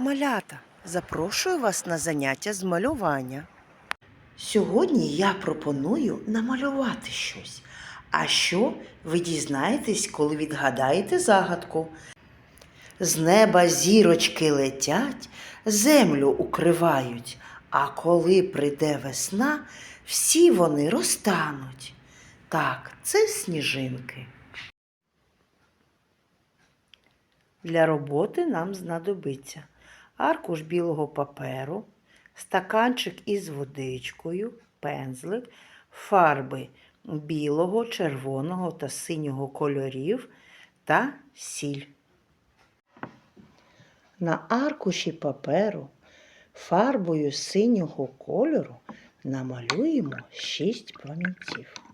Малята, запрошую вас на заняття з малювання. Сьогодні я пропоную намалювати щось. А що ви дізнаєтесь, коли відгадаєте загадку? З неба зірочки летять, землю укривають, а коли прийде весна, всі вони розтануть. Так, це сніжинки. Для роботи нам знадобиться аркуш білого паперу, стаканчик із водичкою, пензлик, фарби білого, червоного та синього кольорів та сіль. На аркуші паперу фарбою синього кольору намалюємо шість промінців.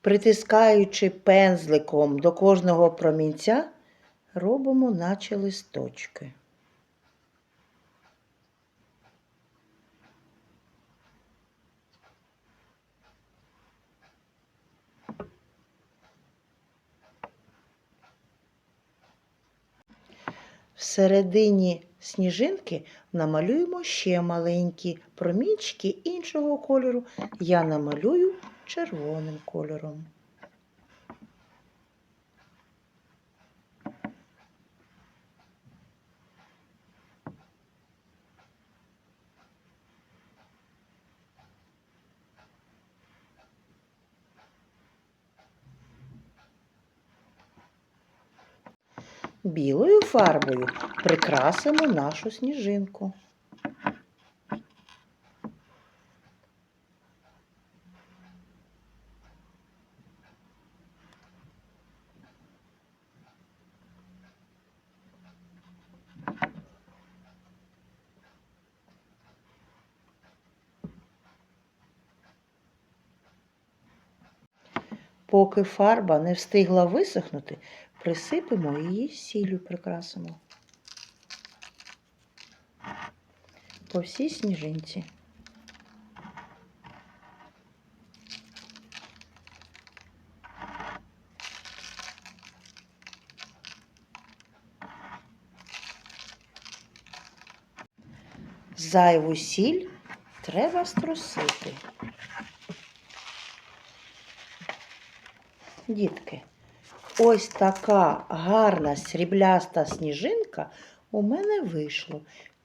Притискаючи пензликом до кожного промінця, робимо наче листочки. Всередині сніжинки намалюємо ще маленькі промінчики іншого кольору. Я намалюю червоним кольором. Білою фарбою прикрасимо нашу сніжинку. Поки фарба не встигла висохнути, присипемо її сіллю прикрасимо. По всій сніжинці. Зайву сіль треба струсити. Дітки, ось така гарна срібляста сніжинка у мене вийшло.